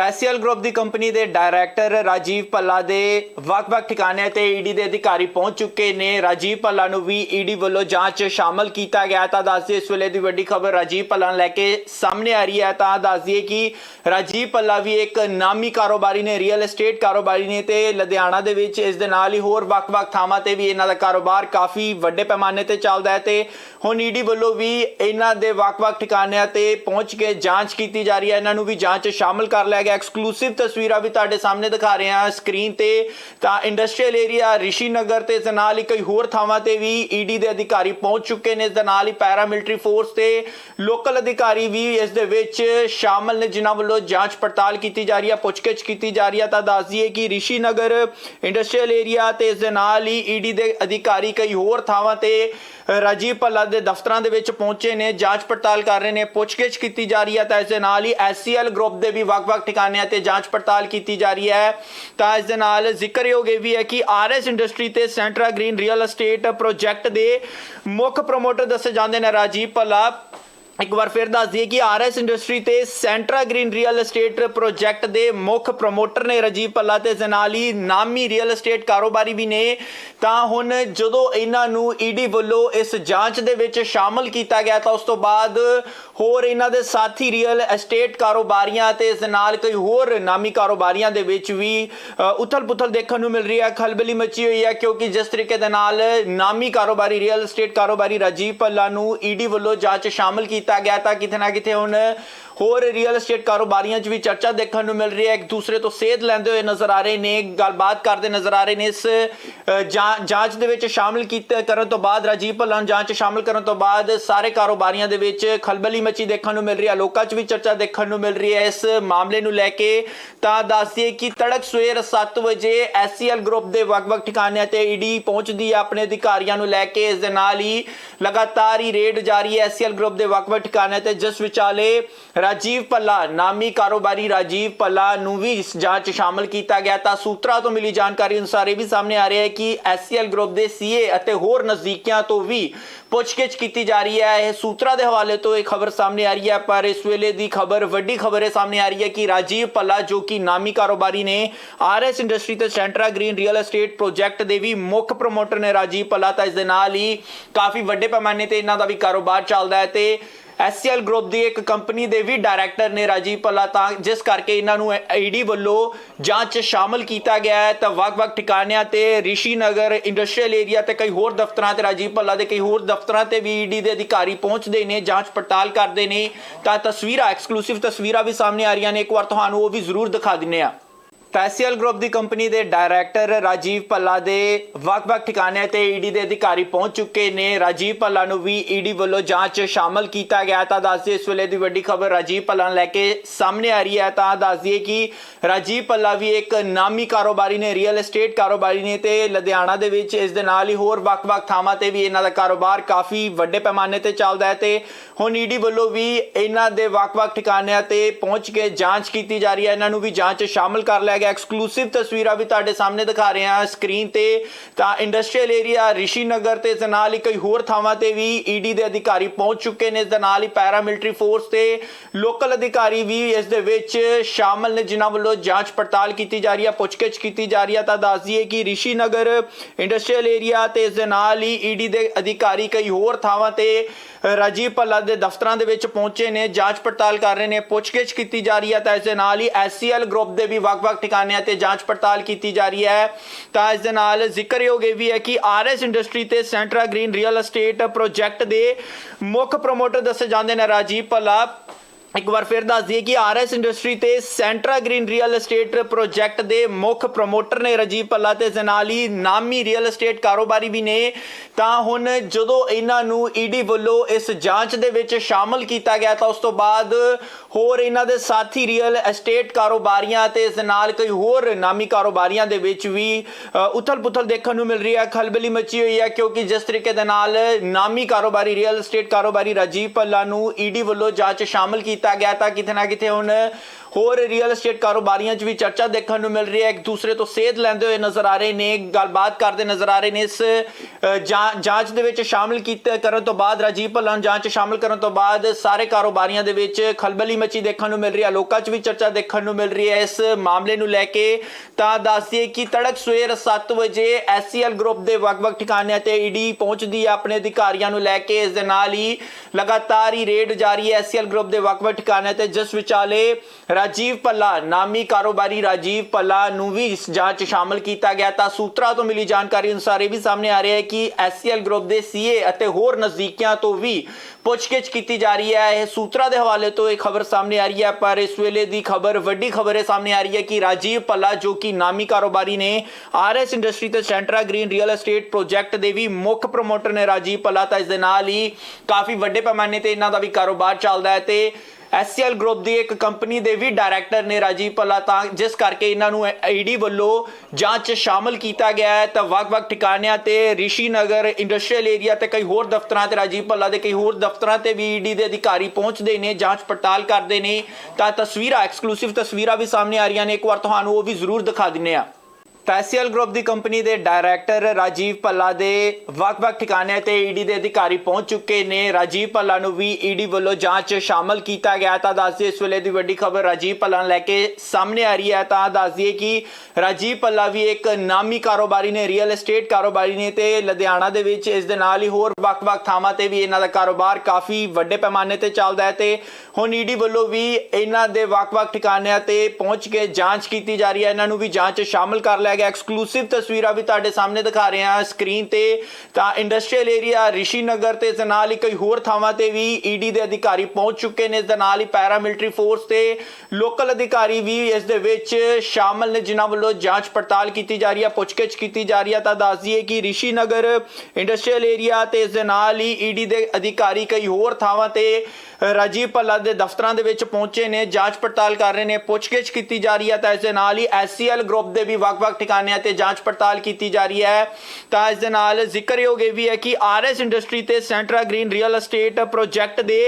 ਪੈਸੀਅਲ group ਦੀ company ਦੇ director Rajiv Bhalla ਦੇ ਵੱਖ-ਵੱਖ ਠਿਕਾਣਿਆਂ ਤੇ ਈਡੀ ਦੇ ਅਧਿਕਾਰੀ ਪਹੁੰਚ ਚੁੱਕੇ ਨੇ। ਰਾਜੀਵ ਭੱਲਾ ਨੂੰ ਵੀ ਈਡੀ ਵੱਲੋਂ ਜਾਂਚ ਸ਼ਾਮਲ ਕੀਤਾ ਗਿਆ ਤਾਂ ਦੱਸਦੇ ਇਸ ਵੇਲੇ ਦੀ ਵੱਡੀ ਖਬਰ ਰਾਜੀਵ ਭੱਲਾ ਨੂੰ ਲੈ ਕੇ ਸਾਹਮਣੇ ਆ ਰਹੀ ਹੈ। ਤਾਂ ਦੱਸ ਕਿ ਰਾਜੀਵ ਭੱਲਾ ਵੀ ਇੱਕ ਨਾਮੀ ਕਾਰੋਬਾਰੀ ਨੇ ਰੀਅਲ ਏਸਟੇਟ ਕਾਰੋਬਾਰੀ ਨੇ ਤੇ ਲੁਧਿਆਣਾ ਦੇ ਵਿੱਚ ਇਸ ਦੇ ਨਾਲ ਹੀ ਹੋਰ ਵੱਖ-ਵੱਖ ਥਾਵਾਂ ਤੇ ਵੀ ਇਹਨਾਂ ਦਾ ਕਾਰੋਬਾਰ ਕਾਫੀ ਵੱਡੇ ਪੈਮਾਨੇ ਤੇ ਚੱਲਦਾ ਹੈ ਤੇ ਹੁਣ ਈਡੀ ਵੱਲੋਂ ਵੀ ਇਹਨਾਂ ਦੇ ਵੱਖ-ਵੱਖ ਠਿਕਾਣਿਆਂ ਤੇ ਪਹੁੰਚ ਕੇ ਜਾਂਚ ਕੀਤੀ ਜਾ ਰਹੀ ਹੈ। ਇਹਨਾਂ ਨੂੰ ਵੀ ਜਾਂਚ ਸ਼ਾਮਲ ਕਰ ਲਿਆ ਗਿਆ ਐਕਸਕਲੂਸਿਵ ਤਸਵੀਰਾਂ ਵੀ ਤੁਹਾਡੇ ਸਾਹਮਣੇ ਦਿਖਾ ਰਹੇ ਹਾਂ। ਸਕਰੀਨ ਤੇ ਤਾਂ ਇੰਡਸਟਰੀਅਲ ਏਰੀਆ ਰਿਸ਼ੀ ਨਗਰ ਤੇ ਇਸ ਦੇ ਨਾਲ ਹੀ ਕਈ ਹੋਰ ਥਾਵਾਂ ਤੇ ਵੀ ਈਡੀ ਦੇ ਅਧਿਕਾਰੀ ਪਹੁੰਚ ਚੁੱਕੇ ਨੇ। ਇਸ ਦੇ ਨਾਲ ਹੀ ਪੈਰਾਮਿਲਟਰੀ ਫੋਰਸ ਤੇ ਲੋਕਲ ਅਧਿਕਾਰੀ ਵੀ ਇਸ ਦੇ ਵਿੱਚ ਸ਼ਾਮਲ ਨੇ, ਜਿਨ੍ਹਾਂ ਵੱਲੋਂ ਜਾਂਚ ਪੜਤਾਲ ਕੀਤੀ ਜਾ ਰਹੀ ਹੈ, ਪੁੱਛਗਿੱਛ ਕੀਤੀ ਜਾ ਰਹੀ ਹੈ। ਤਾਂ ਦੱਸ ਦਈਏ ਕਿ ਰਿਸ਼ੀ ਨਗਰ ਇੰਡਸਟਰੀਅਲ ਏਰੀਆ ਤੇ ਇਸ ਦੇ ਨਾਲ ਹੀ ਈਡੀ ਦੇ ਅਧਿਕਾਰੀ ਕਈ ਹੋਰ ਥਾਵਾਂ ਤੇ ਰਾਜੀਵ ਭੱਲਾ ਦੇ ਦਫ਼ਤਰਾਂ ਦੇ ਵਿੱਚ ਪਹੁੰਚੇ ਨੇ, ਜਾਂਚ ਪੜਤਾਲ ਕਰ ਰਹੇ ਨੇ, ਪੁੱਛਗਿੱਛ ਕੀਤੀ ਜਾ ਰਹੀ ਹੈ ਤਾਂ ਇਸ ਦੇ ਨਾਲ ਹੀ ਐਸਸੀਐਲ ਗਰੁੱਪ ਦੇ ਵੀ ਵੱਖ-ਵੱਖ ਠਿਕਾਣਿਆਂ ਤੇ ਜਾਂਚ ਪੜਤਾਲ ਕੀਤੀ ਜਾ ਰਹੀ ਹੈ। ਤਾਂ ਇਸ ਦੇ ਨਾਲ ਜ਼ਿਕਰਯੋਗ ਇਹ ਵੀ ਹੈ ਕਿ ਆਰਐਸ ਇੰਡਸਟਰੀ ਤੇ Centra green real estate project ਦੇ ਮੁੱਖ ਪ੍ਰਮੋਟਰ ਦੱਸੇ ਜਾਂਦੇ ਨੇ ਰਾਜੀਵ ਭੱਲਾ। ਇੱਕ ਵਾਰ ਫਿਰ ਦੱਸ ਦਈਏ ਕਿ ਆਰਐਸ ਇੰਡਸਟਰੀ ਤੇ Centra green real estate project ਦੇ ਮੁੱਖ ਪ੍ਰਮੋਟਰ ਨੇ ਰਜੀਵ ਪੱਲਾ ਤੇ ਜ਼ਨਾਲੀ ਨਾਮੀ ਰੀਅਲ ਏਸਟੇਟ ਕਾਰੋਬਾਰੀ ਵੀ ਨੇ। ਤਾਂ ਹੁਣ ਜਦੋਂ ਇਹਨਾਂ ਨੂੰ ਈਡੀ ਵੱਲੋਂ ਇਸ ਜਾਂਚ ਦੇ ਵਿੱਚ ਸ਼ਾਮਲ ਕੀਤਾ ਗਿਆ ਤਾਂ ਉਸ ਤੋਂ ਬਾਅਦ ਹੋਰ ਇਹਨਾਂ ਦੇ ਸਾਥੀ ਰੀਅਲ ਏਸਟੇਟ ਕਾਰੋਬਾਰੀਆਂ ਤੇ ਇਸ ਨਾਲ ਕਈ ਹੋਰ ਨਾਮੀ ਕਾਰੋਬਾਰੀਆਂ ਦੇ ਵਿੱਚ ਵੀ ਉਥਲ-ਪੁਥਲ ਦੇਖਣ ਨੂੰ ਮਿਲ ਰਹੀ ਹੈ। ਖਲਬਲੀ ਮਚੀ ਹੋਈ ਹੈ ਕਿਉਂਕਿ ਜਿਸ ਤਰੀਕੇ ਦੇ ਨਾਲ ਨਾਮੀ ਕਾਰੋਬਾਰੀ, ਰੀਅਲ ਏਸਟੇਟ ਕਾਰੋਬਾਰੀ ਰਾਜੀਵ ਪੱਲਾ ਨੂੰ ਈਡੀ ਵੱਲੋਂ ਜਾਂਚ ਸ਼ਾਮਲ ਕੀਤਾ ਗਿਆ ਤਾਂ ਕਿਤੇ ਨਾ ਕਿਤੇ ਹੁਣ ਹੋਰ ਰੀਅਲ ਏਸਟੇਟ ਕਾਰੋਬਾਰੀਆਂ 'ਚ ਵੀ ਚਰਚਾ ਦੇਖਣ ਨੂੰ ਮਿਲ ਰਹੀ ਹੈ। ਇੱਕ ਦੂਸਰੇ ਤੋਂ ਸੇਧ ਲੈਂਦੇ ਹੋਏ ਨਜ਼ਰ ਆ ਰਹੇ ਨੇ, ਗੱਲਬਾਤ ਕਰਦੇ ਨਜ਼ਰ ਆ ਰਹੇ ਨੇ। ਇਸ ਜਾਂ- ਜਾਂਚ ਦੇ ਵਿੱਚ ਸ਼ਾਮਲ ਕੀਤੇ ਕਰਨ ਤੋਂ ਬਾਅਦ ਰਾਜੀਵ ਭੱਲਾ ਨੂੰ ਜਾਂਚ 'ਚ ਸ਼ਾਮਲ ਕਰਨ ਤੋਂ ਬਾਅਦ ਸਾਰੇ ਕਾਰੋਬਾਰੀਆਂ ਦੇ ਵਿੱਚ ਖਲਬਲੀ ਮਚੀ ਦੇਖਣ ਨੂੰ ਮਿਲ ਰਹੀ ਹੈ। ਲੋਕਾਂ 'ਚ ਵੀ ਚਰਚਾ ਦੇਖਣ ਨੂੰ ਮਿਲ ਰਹੀ ਹੈ। ਇਸ ਮਾਮਲੇ ਨੂੰ ਲੈ ਕੇ ਤਾਂ ਦੱਸ ਦਈਏ ਕਿ ਤੜਕ ਸਵੇਰ 7 ਵਜੇ ਐਸਸੀਐਲ ਗਰੁੱਪ ਦੇ ਵੱਖ-ਵੱਖ ਠਿਕਾਣਿਆਂ ਤੇ ਈਡੀ ਪਹੁੰਚਦੀ ਹੈ। ਆਪਣੇ ਅਧਿਕਾਰੀਆਂ ਨੂੰ ਲੈ ਕੇ ਇਸ ਦੇ ਨਾਲ ਹੀ ਲਗਾਤਾਰ ਹੀ ਰੇਡ ਜਾਰੀ ਹੈ ਐਸਸੀਐਲ ਗਰੁੱਪ ਦੇ ਵੱਖ-ਵੱਖ ਠਿਕਾਣਿਆਂ ਤੇ, ਜਿਸ ਵਿਚਾਲੇ ਰਾਜੀਵ ਭੱਲਾ, ਨਾਮੀ ਕਾਰੋਬਾਰੀ ਰਾਜੀਵ ਭੱਲਾ ਨੂੰ ਵੀ ਇਸ ਜਾਂਚ 'ਚ ਸ਼ਾਮਲ ਕੀਤਾ ਗਿਆ ਤਾਂ ਸੂਤਰਾਂ ਤੋਂ ਮਿਲੀ ਜਾਣਕਾਰੀ ਅਨੁਸਾਰ ਇਹ ਵੀ ਸਾਹਮਣੇ ਆ ਰਿਹਾ ਹੈ ਕਿ ਐਸਸੀਐਲ ਗਰੁੱਪ ਦੇ ਸੀਏ ਅਤੇ ਹੋਰ ਨਜ਼ਦੀਕੀਆਂ ਤੋਂ ਵੀ ਪੁੱਛਗਿੱਛ ਕੀਤੀ ਜਾ ਰਹੀ ਹੈ। ਇਹ ਸੂਤਰਾਂ ਦੇ ਹਵਾਲੇ ਤੋਂ ਇਹ ਖਬਰ ਸਾਹਮਣੇ ਆ ਰਹੀ ਹੈ, ਪਰ ਇਸ ਵੇਲੇ ਦੀ ਖਬਰ, ਵੱਡੀ ਖਬਰ ਇਹ ਸਾਹਮਣੇ ਆ ਰਹੀ ਹੈ ਕਿ ਰਾਜੀਵ ਭੱਲਾ ਜੋ ਕਿ ਨਾਮੀ ਕਾਰੋਬਾਰੀ ਨੇ ਆਰਐਸ ਇੰਡਸਟਰੀ ਤੇ Centra green real estate project ਦੇ ਵੀ ਮੁੱਖ ਪ੍ਰਮੋਟਰ ਨੇ ਰਾਜੀਵ ਭੱਲਾ ਤਾਂ ਇਸ ਦੇ ਨਾਲ ਹੀ ਕਾਫੀ ਵੱਡੇ ਪੈਮਾਨੇ ਤੇ ਇਹਨਾਂ ਦਾ ਵੀ ਕਾਰੋਬਾਰ ਚੱਲਦਾ ਹੈ ਤੇ ਐਸਸੀਐਲ ਗਰੁੱਪ ਦੀ ਇੱਕ ਕੰਪਨੀ ਦੇ ਵੀ ਡਾਇਰੈਕਟਰ ਨੇ ਰਾਜੀਵ ਭੱਲਾ ਤਾਂ ਜਿਸ ਕਰਕੇ ਇਹਨਾਂ ਨੂੰ ਈਡੀ ਵੱਲੋਂ ਜਾਂਚ ਸ਼ਾਮਲ ਕੀਤਾ ਗਿਆ ਹੈ, ਤਾਂ ਵੱਖ-ਵੱਖ ਠਿਕਾਣਿਆਂ ਤੇ ਰਿਸ਼ੀ ਨਗਰ ਇੰਡਸਟਰੀਅਲ ਏਰੀਆ ਤੇ ਕਈ ਹੋਰ ਦਫ਼ਤਰਾਂ ਤੇ ਰਾਜੀਵ ਭੱਲਾ ਦੇ ਕਈ ਹੋਰ ਦਫ਼ਤਰਾਂ ਤੇ ਵੀ ਈਡੀ ਦੇ ਅਧਿਕਾਰੀ ਪਹੁੰਚਦੇ ਨੇ, ਜਾਂਚ ਪੜਤਾਲ ਕਰਦੇ ਨੇ। ਤਾਂ ਤਸਵੀਰਾਂ, ਐਕਸਕਲੂਸਿਵ ਤਸਵੀਰਾਂ ਵੀ ਸਾਹਮਣੇ ਆ ਰਹੀਆਂ ਨੇ। ਇੱਕ ਵਾਰ ਤੁਹਾਨੂੰ ਉਹ ਵੀ ਜ਼ਰੂਰ ਦਿਖਾ ਦਿੰਨੇ ਆ। ਪੈਸੀਅਲ ਗਰੁੱਪ ਦੀ ਕੰਪਨੀ ਦੇ ਡਾਇਰੈਕਟਰ ਰਾਜੀਵ ਭੱਲਾ ਦੇ ਵੱਖ-ਵੱਖ ਠਿਕਾਣਿਆਂ ਤੇ ਈਡੀ ਦੇ ਅਧਿਕਾਰੀ ਪਹੁੰਚ ਚੁੱਕੇ ਨੇ। ਰਾਜੀਵ ਭੱਲਾ ਨੂੰ ਵੀ ਈਡੀ ਵੱਲੋਂ ਜਾਂਚ ਸ਼ਾਮਲ ਕੀਤਾ ਗਿਆ ਤਾਂ ਦੱਸਦੇ ਇਸ ਵੇਲੇ ਦੀ ਵੱਡੀ ਖਬਰ ਰਾਜੀਵ ਭੱਲਾ ਨੂੰ ਲੈ ਕੇ ਸਾਹਮਣੇ ਆ ਰਹੀ ਹੈ। ਤਾਂ ਦੱਸਦੀਏ ਕਿ ਰਾਜੀਵ ਭੱਲਾ ਵੀ ਇੱਕ ਨਾਮੀ ਕਾਰੋਬਾਰੀ ਨੇ ਰੀਅਲ ਏਸਟੇਟ ਕਾਰੋਬਾਰੀ ਨੇ ਤੇ ਲੁਧਿਆਣਾ ਦੇ ਵਿੱਚ ਇਸ ਦੇ ਨਾਲ ਹੀ ਹੋਰ ਵੱਖ-ਵੱਖ ਥਾਵਾਂ ਤੇ ਵੀ ਇਹਨਾਂ ਦਾ ਕਾਰੋਬਾਰ ਕਾਫੀ ਵੱਡੇ ਪੈਮਾਨੇ ਤੇ ਚੱਲਦਾ ਹੈ ਤੇ ਹੁਣ ਈਡੀ ਵੱਲੋਂ ਵੀ ਇਹਨਾਂ ਦੇ ਵੱਖ-ਵੱਖ ਠਿਕਾਣਿਆਂ ਤੇ ਪਹੁੰਚ ਕੇ ਜਾਂਚ ਕੀਤੀ ਜਾ ਰਹੀ ਹੈ। ਇਹਨਾਂ ਨੂੰ ਵੀ ਜਾਂਚ 'ਚ ਸ਼ਾਮਲ ਕਰ ਲਿਆ ਗਿਆ ਐਕਸਕਲੂਸਿਵ ਤਸਵੀਰਾਂ ਵੀ ਤੁਹਾਡੇ ਸਾਹਮਣੇ ਦਿਖਾ ਰਹੇ ਹਾਂ ਸਕਰੀਨ ਤੇ। ਤਾਂ ਇੰਡਸਟਰੀਅਲ ਏਰੀਆ ਰਿਸ਼ੀ ਨਗਰ ਤੇ ਇਸ ਦੇ ਨਾਲ ਹੀ ਕਈ ਹੋਰ ਥਾਵਾਂ ਤੇ ਵੀ ਈਡੀ ਦੇ ਅਧਿਕਾਰੀ ਪਹੁੰਚ ਚੁੱਕੇ ਨੇ। ਇਸ ਦੇ ਨਾਲ ਹੀ ਪੈਰਾਮਿਲਟਰੀ ਫੋਰਸ ਤੇ ਲੋਕਲ ਅਧਿਕਾਰੀ ਵੀ ਇਸ ਦੇ ਵਿੱਚ ਸ਼ਾਮਲ ਨੇ, ਜਿਨ੍ਹਾਂ ਵੱਲੋਂ ਜਾਂਚ ਪੜਤਾਲ ਕੀਤੀ ਜਾ ਰਹੀ ਹੈ, ਪੁੱਛਗਿੱਛ ਕੀਤੀ ਜਾ ਰਹੀ ਹੈ। ਤਾਂ ਦੱਸ ਦਈਏ ਕਿ ਰਿਸ਼ੀ ਨਗਰ ਇੰਡਸਟਰੀਅਲ ਏਰੀਆ ਤੇ ਇਸ ਦੇ ਨਾਲ ਹੀ ਈਡੀ ਦੇ ਅਧਿਕਾਰੀ ਕਈ ਹੋਰ ਥਾਵਾਂ ਤੇ ਰਾਜੀਵ ਭੱਲਾ ਦੇ ਦਫ਼ਤਰਾਂ ਦੇ ਵਿੱਚ ਪਹੁੰਚੇ ਨੇ, ਜਾਂਚ ਪੜਤਾਲ ਕਰ ਰਹੇ ਨੇ, ਪੁੱਛਗਿੱਛ ਕੀਤੀ ਜਾ ਰਹੀ ਹੈ। ਤਾਂ ਇਸ ਦੇ ਨਾਲ ਹੀ ਐਸਸੀਐਲ ਗਰੁੱਪ ਦੇ ਵੀ ਵੱਖ-ਵੱਖ ਠਿਕਾਣਿਆਂ ਤੇ ਜਾਂਚ ਪੜਤਾਲ ਕੀਤੀ ਜਾ ਰਹੀ ਹੈ। ਤਾਂ ਇਸ ਦੇ ਨਾਲ ਜ਼ਿਕਰਯੋਗ ਇਹ ਵੀ ਹੈ ਕਿ ਆਰਐਸ ਇੰਡਸਟਰੀ ਤੇ Centra green real estate project ਦੇ ਮੁੱਖ ਪ੍ਰਮੋਟਰ ਦੱਸੇ ਜਾਂਦੇ ਨੇ ਰਾਜੀਵ ਭੱਲਾ। ਇੱਕ ਵਾਰ ਫਿਰ ਦੱਸ ਦਈਏ ਕਿ ਆਰਐਸ ਇੰਡਸਟਰੀ ਤੇ Centra green real estate project ਦੇ ਮੁੱਖ ਪ੍ਰਮੋਟਰ ਨੇ ਰਜੀਵ ਪੱਲਾ ਤੇ ਜ਼ਨਾਲੀ ਨਾਮੀ ਰੀਅਲ ਏਸਟੇਟ ਕਾਰੋਬਾਰੀ ਵੀ ਨੇ। ਤਾਂ ਹੁਣ ਜਦੋਂ ਇਹਨਾਂ ਨੂੰ ਈਡੀ ਵੱਲੋਂ ਇਸ ਜਾਂਚ ਦੇ ਵਿੱਚ ਸ਼ਾਮਲ ਕੀਤਾ ਗਿਆ ਤਾਂ ਉਸ ਤੋਂ ਬਾਅਦ ਹੋਰ ਇਹਨਾਂ ਦੇ ਸਾਥੀ ਰੀਅਲ ਏਸਟੇਟ ਕਾਰੋਬਾਰੀਆਂ ਤੇ ਇਸ ਨਾਲ ਕਈ ਹੋਰ ਨਾਮੀ ਕਾਰੋਬਾਰੀਆਂ ਦੇ ਵਿੱਚ ਵੀ ਉਥਲ-ਪੁਥਲ ਦੇਖਣ ਨੂੰ ਮਿਲ ਰਹੀ ਹੈ। ਖਲਬਲੀ ਮਚੀ ਹੋਈ ਹੈ ਕਿਉਂਕਿ ਜਿਸ ਤਰੀਕੇ ਦੇ ਨਾਲ ਨਾਮੀ ਕਾਰੋਬਾਰੀ ਰੀਅਲ ਏਸਟੇਟ ਕਾਰੋਬਾਰੀ ਰਾਜੀਵ ਪੱਲਾ ਨੂੰ ਈਡੀ ਵੱਲੋਂ ਜਾਂਚ ਸ਼ਾਮਲ ਕੀਤੀ ਕੀਤਾ ਗਿਆ ਤਾਂ ਕਿਤੇ ਨਾ ਕਿਤੇ ਹੁਣ ਹੋਰ ਰੀਅਲ ਏਸਟੇਟ ਕਾਰੋਬਾਰੀਆਂ 'ਚ ਵੀ ਚਰਚਾ ਦੇਖਣ ਨੂੰ ਮਿਲ ਰਹੀ ਹੈ। ਇੱਕ ਦੂਸਰੇ ਤੋਂ ਸੇਧ ਲੈਂਦੇ ਹੋਏ ਨਜ਼ਰ ਆ ਰਹੇ ਨੇ, ਗੱਲਬਾਤ ਕਰਦੇ ਨਜ਼ਰ ਆ ਰਹੇ ਨੇ। ਇਸ ਜਾਂਚ ਦੇ ਵਿੱਚ ਸ਼ਾਮਿਲ ਕੀਤੇ ਕਰਨ ਤੋਂ ਬਾਅਦ, ਰਾਜੀਵ ਭੱਲਾ ਨੂੰ ਜਾਂਚ 'ਚ ਸ਼ਾਮਿਲ ਕਰਨ ਤੋਂ ਬਾਅਦ ਸਾਰੇ ਕਾਰੋਬਾਰੀਆਂ ਦੇ ਵਿੱਚ ਖਲਬਲੀ ਮਚੀ ਦੇਖਣ ਨੂੰ ਮਿਲ ਰਹੀ ਹੈ। ਲੋਕਾਂ 'ਚ ਵੀ ਚਰਚਾ ਦੇਖਣ ਨੂੰ ਮਿਲ ਰਹੀ ਹੈ। ਇਸ ਮਾਮਲੇ ਨੂੰ ਲੈ ਕੇ ਤਾਂ ਦੱਸਦੀਏ ਕਿ ਤੜਕ ਸਵੇਰ 7 ਵਜੇ ਐਸਸੀਐਲ ਗਰੁੱਪ ਦੇ ਵੱਖ-ਵੱਖ ਠਿਕਾਣਿਆਂ ਤੇ ਈਡੀ ਪਹੁੰਚਦੀ ਹੈ। ਆਪਣੇ ਅਧਿਕਾਰੀਆਂ ਨੂੰ ਲੈ ਕੇ ਇਸ ਦੇ ਨਾਲ ਹੀ ਲਗਾਤਾਰ ਹੀ ਰੇਡ ਜਾਰੀ ਹੈ। ਐਸਸੀਐਲ ਗਰੁੱਪ ਦੇ ਵੱਖ-ਵੱਖ ਠਿਕਾਣਿਆਂ ਤੇ ਜਿਸ ਵਿਚਾਲੇ ਰਾਜੀਵ ਪੱਲਾ ਨਾਮੀ ਕਾਰੋਬਾਰੀ ਰਾਜੀਵ ਪੱਲਾ ਨੂੰ ਵੀ ਇਸ ਜਾਂਚ 'ਚ ਸ਼ਾਮਲ ਕੀਤਾ ਗਿਆ। ਤਾਂ ਸੂਤਰਾਂ ਤੋਂ ਮਿਲੀ ਜਾਣਕਾਰੀ ਅਨੁਸਾਰ ਇਹ ਵੀ ਸਾਹਮਣੇ ਆ ਰਿਹਾ ਹੈ ਕਿ ਐਸਸੀਐਲ ਗਰੁੱਪ ਦੇ ਸੀਏ ਅਤੇ ਹੋਰ ਨਜ਼ਦੀਕੀਆਂ ਤੋਂ ਵੀ ਪੁੱਛਗਿੱਛ ਕੀਤੀ ਜਾ ਰਹੀ ਹੈ। ਇਹ ਸੂਤਰਾਂ ਦੇ ਹਵਾਲੇ ਤੋਂ ਇਹ ਖਬਰ ਸਾਹਮਣੇ ਆ ਰਹੀ ਹੈ, ਪਰ ਇਸ ਵੇਲੇ ਦੀ ਖਬਰ, ਵੱਡੀ ਖਬਰ ਇਹ ਸਾਹਮਣੇ ਆ ਰਹੀ ਹੈ ਕਿ ਰਾਜੀਵ ਪੱਲਾ ਜੋ ਕਿ ਨਾਮੀ ਕਾਰੋਬਾਰੀ ਨੇ ਆਰਐਸ ਇੰਡਸਟਰੀ ਤੇ Centra green real estate project ਦੇ ਵੀ ਮੁੱਖ ਪ੍ਰਮੋਟਰ ਨੇ ਰਾਜੀਵ ਪੱਲਾ ਤਾਂ ਇਸ ਦੇ ਨਾਲ ਹੀ ਕਾਫੀ ਵੱਡੇ ਪੈਮਾਨੇ ਤੇ ਇਹਨਾਂ ਦਾ ਵੀ ਕਾਰੋਬਾਰ ਚੱਲਦਾ ਹੈ ਤੇ ਐਸਸੀਐਲ ਗਰੁੱਪ ਦੀ ਇੱਕ ਕੰਪਨੀ ਦੇ ਵੀ ਡਾਇਰੈਕਟਰ ਨੇ ਰਾਜੀਵ ਭੱਲਾ, ਤਾਂ ਜਿਸ ਕਰਕੇ ਇਹਨਾਂ ਨੂੰ ਈਡੀ ਵੱਲੋਂ ਜਾਂਚ 'ਚ ਸ਼ਾਮਲ ਕੀਤਾ ਗਿਆ ਹੈ, ਤਾਂ ਵੱਖ-ਵੱਖ ਠਿਕਾਣਿਆਂ ਤੇ ਰਿਸ਼ੀ ਨਗਰ ਇੰਡਸਟਰੀਅਲ ਏਰੀਆ ਤੇ ਕਈ ਹੋਰ ਦਫ਼ਤਰਾਂ ਤੇ ਰਾਜੀਵ ਭੱਲਾ ਦੇ ਕਈ ਹੋਰ ਦਫ਼ਤਰਾਂ ਤੇ ਵੀ ਈਡੀ ਦੇ ਅਧਿਕਾਰੀ ਪਹੁੰਚਦੇ ਨੇ, ਜਾਂਚ ਪੜਤਾਲ ਕਰਦੇ ਨੇ। ਤਾਂ ਤਸਵੀਰਾਂ ਐਕਸਕਲੂਸਿਵ ਤਸਵੀਰਾਂ ਵੀ ਸਾਹਮਣੇ ਆ ਰਹੀਆਂ ਨੇ। ਇੱਕ ਵਾਰ ਤੁਹਾਨੂੰ ਉਹ ਵੀ ਜ਼ਰੂਰ ਦਿਖਾ ਦਿੰਨੇ ਆ। ਐਸਸੀਐਲ ਗਰੁੱਪ ਦੀ ਕੰਪਨੀ ਦੇ ਡਾਇਰੈਕਟਰ ਰਾਜੀਵ ਭੱਲਾ ਦੇ ਵੱਖ-ਵੱਖ ਠਿਕਾਣਿਆਂ ਤੇ ਈਡੀ ਦੇ ਅਧਿਕਾਰੀ ਪਹੁੰਚ ਚੁੱਕੇ ਨੇ। ਰਾਜੀਵ ਭੱਲਾ ਨੂੰ ਵੀ ਈਡੀ ਵੱਲੋਂ ਜਾਂਚ ਸ਼ਾਮਲ ਕੀਤਾ ਗਿਆ ਤਾਂ ਦੱਸਦੇ ਇਸ ਵੇਲੇ ਦੀ ਵੱਡੀ ਖਬਰ ਰਾਜੀਵ ਭੱਲਾ ਨੂੰ ਲੈ ਕੇ ਸਾਹਮਣੇ ਆ ਰਹੀ ਹੈ। ਤਾਂ ਦੱਸਦੀਏ ਕਿ ਰਾਜੀਵ ਭੱਲਾ ਵੀ ਇੱਕ ਨਾਮੀ ਕਾਰੋਬਾਰੀ ਨੇ ਰੀਅਲ ਏਸਟੇਟ ਕਾਰੋਬਾਰੀ ਨੇ ਤੇ ਲੁਧਿਆਣਾ ਦੇ ਵਿੱਚ ਇਸ ਦੇ ਨਾਲ ਹੀ ਹੋਰ ਵੱਖ-ਵੱਖ ਥਾਵਾਂ ਤੇ ਵੀ ਇਹਨਾਂ ਦਾ ਕਾਰੋਬਾਰ ਕਾਫੀ ਵੱਡੇ ਪੈਮਾਨੇ ਤੇ ਚੱਲਦਾ ਹੈ ਤੇ ਹੁਣ ਈਡੀ ਵੱਲੋਂ ਵੀ ਇਹਨਾਂ ਦੇ ਵੱਖ-ਵੱਖ ਠਿਕਾਣਿਆਂ ਤੇ ਪਹੁੰਚ ਕੇ ਜਾਂਚ ਕੀਤੀ ਜਾ ਰਹੀ ਹੈ। ਇਹਨਾਂ ਨੂੰ ਵੀ ਜਾਂਚ ਸ਼ਾਮਲ ਕਰ ਲਿਆ ਗਿਆ ਐਕਸਕਲੂਸਿਵ ਤਸਵੀਰਾਂ ਵੀ ਤੁਹਾਡੇ ਸਾਹਮਣੇ ਦਿਖਾ ਰਹੇ ਹਾਂ ਸਕਰੀਨ ਤੇ। ਤਾਂ ਇੰਡਸਟਰੀਅਲ ਏਰੀਆ ਰਿਸ਼ੀ ਨਗਰ ਤੇ ਇਸ ਦੇ ਨਾਲ ਹੀ ਕਈ ਹੋਰ ਥਾਵਾਂ ਤੇ ਵੀ ਈਡੀ ਦੇ ਅਧਿਕਾਰੀ ਪਹੁੰਚ ਚੁੱਕੇ ਨੇ, ਇਸ ਦੇ ਨਾਲ ਹੀ ਪੈਰਾ ਮਿਲਟਰੀ ਫੋਰਸ ਤੇ ਲੋਕਲ ਅਧਿਕਾਰੀ ਵੀ ਇਸ ਦੇ ਵਿੱਚ ਸ਼ਾਮਲ ਨੇ, ਜਿਨ੍ਹਾਂ ਵੱਲੋਂ ਜਾਂਚ ਪੜਤਾਲ ਕੀਤੀ ਜਾ ਰਹੀ ਹੈ, ਪੁੱਛਗਿੱਛ ਕੀਤੀ ਜਾ ਰਹੀ ਹੈ। ਤਾਂ ਦੱਸ ਦਈਏ ਕਿ ਰਿਸ਼ੀ ਨਗਰ ਇੰਡਸਟਰੀਅਲ ਏਰੀਆ ਤੇ ਇਸ ਦੇ ਨਾਲ ਹੀ ਈਡੀ ਦੇ ਅਧਿਕਾਰੀ ਕਈ ਹੋਰ ਥਾਵਾਂ ਤੇ ਰਾਜੀਵ ਭੱਲਾ ਦੇ ਦਫ਼ਤਰਾਂ ਦੇ ਵਿੱਚ ਪਹੁੰਚੇ ਨੇ, ਜਾਂਚ ਪੜਤਾਲ ਕਰ ਰਹੇ ਨੇ, ਪੁੱਛਗਿੱਛ ਕੀਤੀ ਜਾ ਰਹੀ ਹੈ। ਤਾਂ ਇਸ ਦੇ ਨਾਲ ਹੀ ਐਸਸੀਐਲ ਗਰੁੱਪ ਦੇ ਵੀ ਵੱਖ-ਵੱਖ ਠਿਕਾਣਿਆਂ ਤੇ ਜਾਂਚ ਪੜਤਾਲ ਕੀਤੀ ਜਾ ਰਹੀ ਹੈ। ਤਾਂ ਇਸ ਦੇ ਨਾਲ ਜ਼ਿਕਰਯੋਗ ਇਹ ਵੀ ਹੈ ਕਿ ਆਰਐਸ ਇੰਡਸਟਰੀ ਤੇ Centra green real estate project ਦੇ